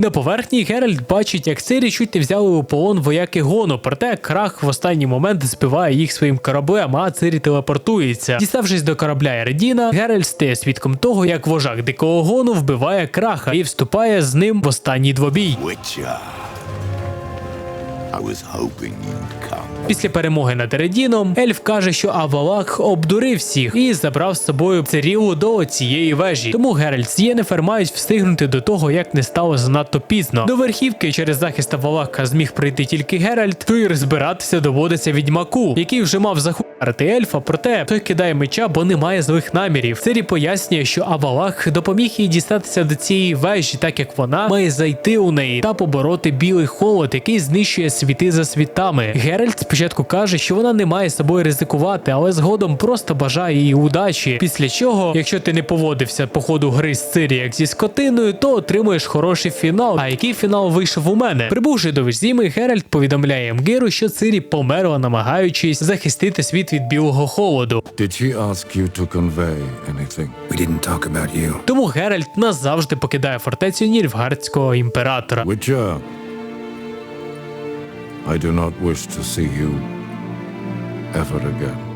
На поверхні Геральт бачить, як сирі чуть не взяли у полон вояки Гону, проте крах в останній момент збиває їх своїм кораблем, а Цирі телепортується. Діставшись до корабля Ередіна, Геральт стає свідком того, як вожак дикого гону вбиває краха і вступає з ним в останній двобій. Після перемоги над Ередіном, Ельф каже, що Авалак обдурив всіх і забрав з собою Цирілу до цієї вежі. Тому Геральт з Єнефер мають встигнути до того, як не стало занадто пізно. До верхівки через захист Авалака зміг прийти тільки Геральт, то й розбиратися доводиться відьмаку, який вже мав захуярити ельфа, проте той кидає меча, бо не має злих намірів. Цирі пояснює, що Авалак допоміг їй дістатися до цієї вежі, так як вона має зайти у неї та побороти білий холод, який знищує світи за світами. Геральт спочатку каже, що вона не має з собою ризикувати, але згодом просто бажає їй удачі. Після чого, якщо ти не поводився по ходу гри з Цирі як зі скотиною, то отримуєш хороший фінал. А який фінал вийшов у мене? Прибувши до Візіми, Геральт повідомляє Мгиру, що Цирі померла, намагаючись захистити світ від білого холоду. Did she ask you to convey anything? We didn't talk about you. Тому Геральт назавжди покидає фортецю Нільфгардського імператора. Witcher, I do not wish to see you ever again.